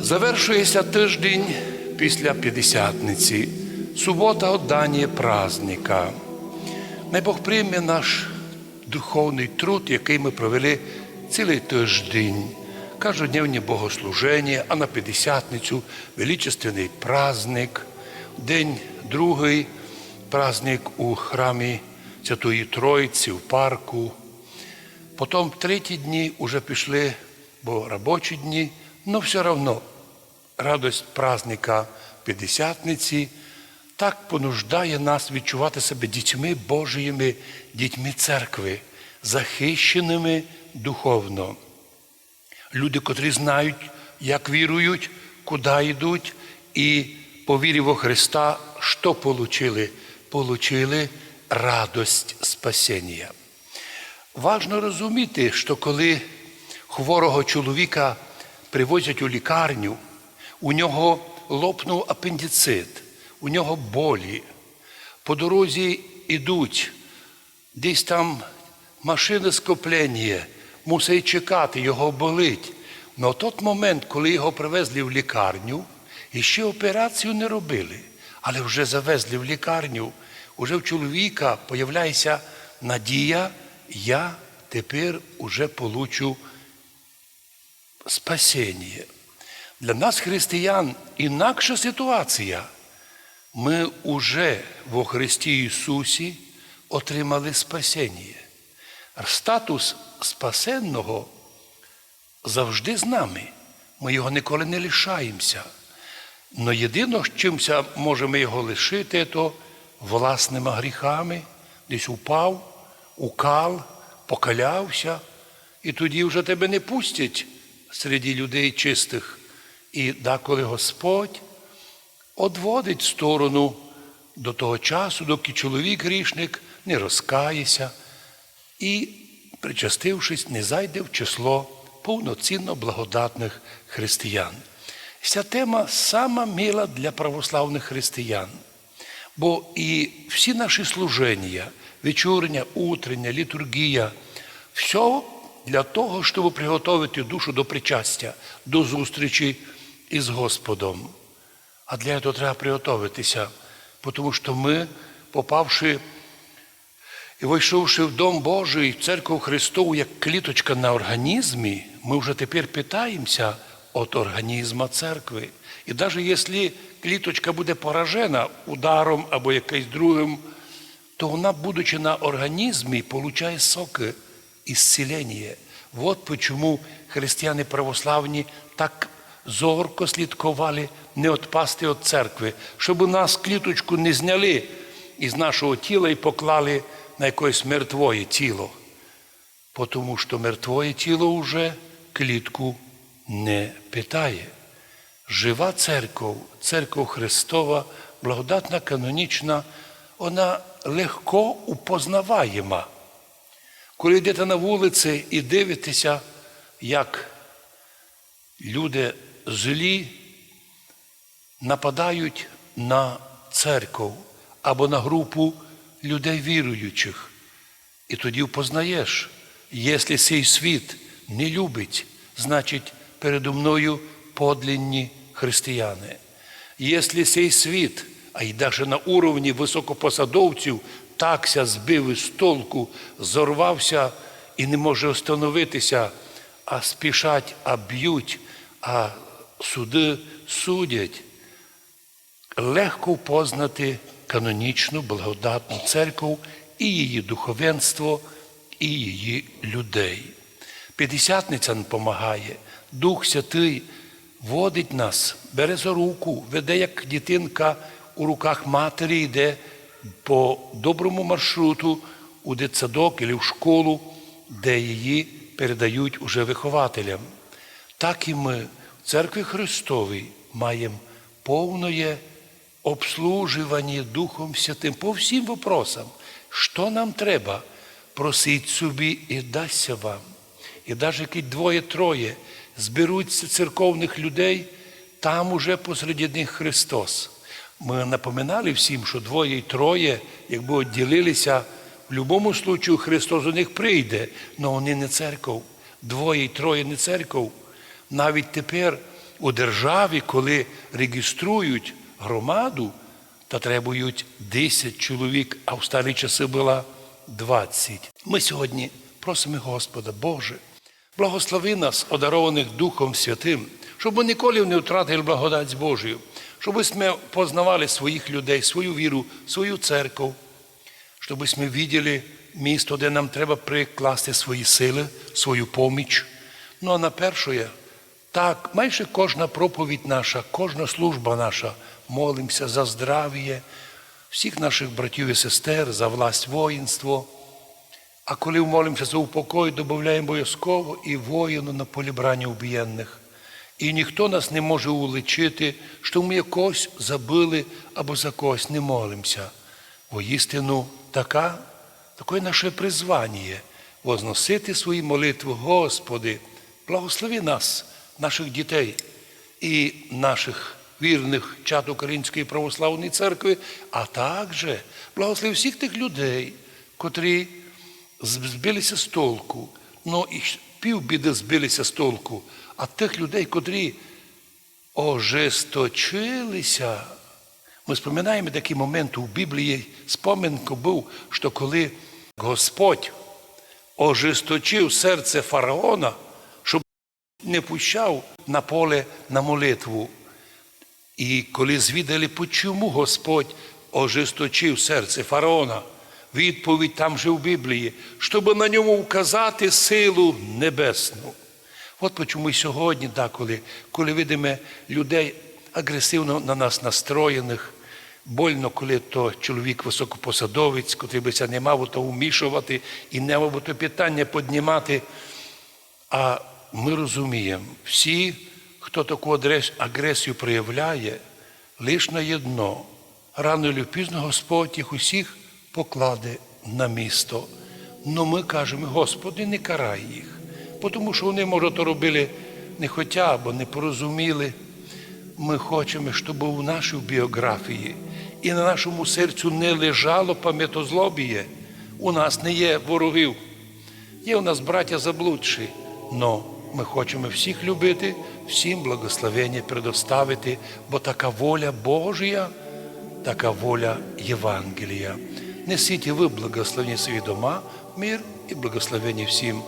Завершується тиждень після П'ятдесятниці, субота оддання праздника. Бог прийме наш духовний труд, який ми провели цілий тиждень, каждодневні богослуження, а на П'ятдесятницю величественний праздник, день другий праздник у храмі Святої Троїці в парку. Потім треті дні вже пішли, бо робочі дні, але все одно радость праздника П'ятдесятниці так понуждає нас відчувати себе дітьми Божіїми, дітьми церкви, захищеними духовно. Люди, котрі знають, як вірують, куди йдуть, і по вірі во Христа, що получили? Получили радость спасіння. Важно розуміти, що коли хворого чоловіка привозять у лікарню, у нього лопнув апендицит, у нього болі. По дорозі йдуть, десь там машини скоплення, мусить чекати, його болить. В той момент, коли його привезли в лікарню, і ще операцію не робили, але вже завезли в лікарню, уже в чоловіка появляється надія, я тепер уже получу спасіння. Для нас, християн, інакша ситуація. Ми уже во Христі Ісусі отримали спасіння. Статус спасенного завжди з нами. Ми його ніколи не лишаємося. Но єдине, чимся можемо його лишити, то власними гріхами, десь упав, укал, покалявся, і тоді вже тебе не пустять серед людей чистих. І деколи Господь одводить сторону до того часу, доки чоловік грішник не розкається і, причастившись, не зайде в число повноцінно благодатних християн. Ця тема сама мила для православних християн. Бо і всі наші служення, вечорня, утрення, літургія, все для того, щоб приготувати душу до причастя, до зустрічі із Господом. А для цього треба приготуватися, тому що ми, попавши і вийшовши в Дом Божий, в церкву Христову, як кліточка на організмі, ми вже тепер питаємося від організму церкви. І навіть якщо кліточка буде поражена ударом або якимось другим, то вона, будучи на організмі, получає соки ісцілення. От чому християни православні так зорко слідкували не відпасти від церкви, щоб у нас кліточку не зняли із нашого тіла і поклали на якесь мертвоє тіло. Тому що мертвоє тіло вже клітку не питає. Жива церква, церква Христова, благодатна, канонічна, вона легко упознаваєма. Коли йдете на вулиці і дивитеся, як люди злі нападають на церкву або на групу людей віруючих. І тоді впознаєш, якщо цей світ не любить, значить передо мною подлинні християни. Якщо цей світ, а й навіть на уровні високопосадовців, такся збив із толку, зорвався і не може остановитися, а спішать, а б'ють, а суди судять, легко впознати канонічну благодатну церкву і її духовенство, і її людей. П'ятдесятниця нам допомагає, Дух Святий водить нас, бере за руку, веде, як дитинка у руках матері, йде по доброму маршруту у дитсадок або в школу, де її передають уже вихователям. Так і ми в церкві Христовій маємо повне обслужування Духом Святим по всім вопросам, що нам треба, просить собі і дасться вам. І навіть які двоє-троє зберуться церковних людей, там уже посеред них Христос. Ми напоминали всім, що двоє і троє, якби відділилися, в будь-якому випадку Христос до них прийде, але вони не церков. Двоє і троє не церков. Навіть тепер у державі, коли реєструють громаду, то требують 10 чоловік, а в старі часи було 20. Ми сьогодні просимо Господа, Боже, благослови нас, одарованих Духом Святим, щоб ми ніколи не втратили благодать Божою, щоб ми познавали своїх людей, свою віру, свою церкву, щоб ми виділи місто, де нам треба прикласти свої сили, свою поміч. Ну а на перше, так, майже кожна проповідь наша, кожна служба наша, молимося за здрав'я всіх наших братів і сестер, за власть воїнство. А коли молимося за упокой, додаємо обов'язково і воїну на полі брання убієнних. І ніхто нас не може уличити, що ми якось забили або за когось не молимося. Бо істину така, таке наше призвання возносити свої молитви, Господи, благослови нас, наших дітей і наших вірних чад Української православної церкви, а також благослови всіх тих людей, котрі збилися з толку, ну і півбіди збилися з толку, а тих людей, котрі ожесточилися. Ми споминаємо такі моменти у Біблії, споминку був, що коли Господь ожесточив серце фараона, щоб не пущав на поле на молитву. І коли звідали, чому Господь ожесточив серце фараона, відповідь там же в Біблії, щоб на ньому вказати силу небесну. От чому і сьогодні, да, коли, коли видимо людей агресивно на нас настроєних, больно, коли то чоловік високопосадовець, котрий би ся не мав то вмішувати і не мав то питання піднімати. А ми розуміємо, всі, хто таку агресію проявляє, лише на єдно. Рано чи пізно Господь їх усіх покладе на місто. Ну ми кажемо, Господи, не карай їх, тому що вони, може, то робили не хотя, або не порозуміли. Ми хочемо, щоб у нашій біографії і на нашому серцю не лежало пам'ятозлобіє. У нас не є ворогів. Є у нас браття заблудші, но ми хочемо всіх любити, всім благословення предоставити, бо така воля Божія, така воля Євангелія. Несіть вы благословение свои дома, мир и благословение всім.